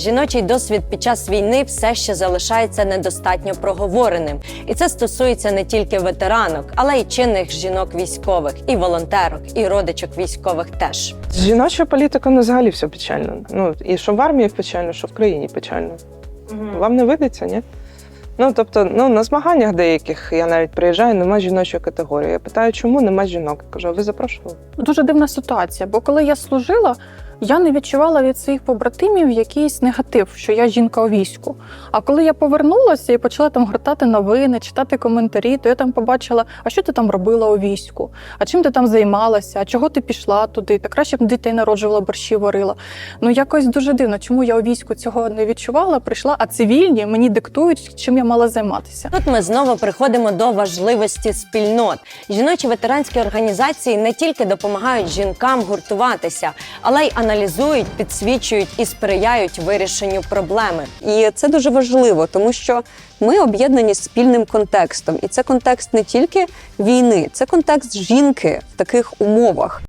жіночий досвід під час війни все ще залишається недостатньо проговореним, і це стосується не тільки ветеранок, але й чинних жінок військових, і волонтерок, і родичок військових теж. З жіночою політикою ну, взагалі все печально. Ну і що в армії печально, що в країні печально. Вам не видиться, ні? Ну тобто, ну на змаганнях деяких я навіть приїжджаю, немає жіночої категорії. Я питаю, чому нема жінок? Я кажу, а ви запрошували? Дуже дивна ситуація, бо коли я служила, я не відчувала від своїх побратимів якийсь негатив, що я жінка у війську. А коли я повернулася і почала там гортати новини, читати коментарі, то я там побачила, а що ти там робила у війську? А чим ти там займалася? А чого ти пішла туди? Та краще б дітей народжувала, борщі варила. Ну якось дуже дивно, чому я у війську цього не відчувала, прийшла, а цивільні мені диктують, чим я мала займатися. Тут ми знову приходимо до важливості спільнот. Жіночі ветеранські організації не тільки допомагають жінкам гуртуватися, але й аналізують, підсвічують і сприяють вирішенню проблеми. І це дуже важливо, тому що ми об'єднані спільним контекстом, і це контекст не тільки війни, це контекст жінки в таких умовах.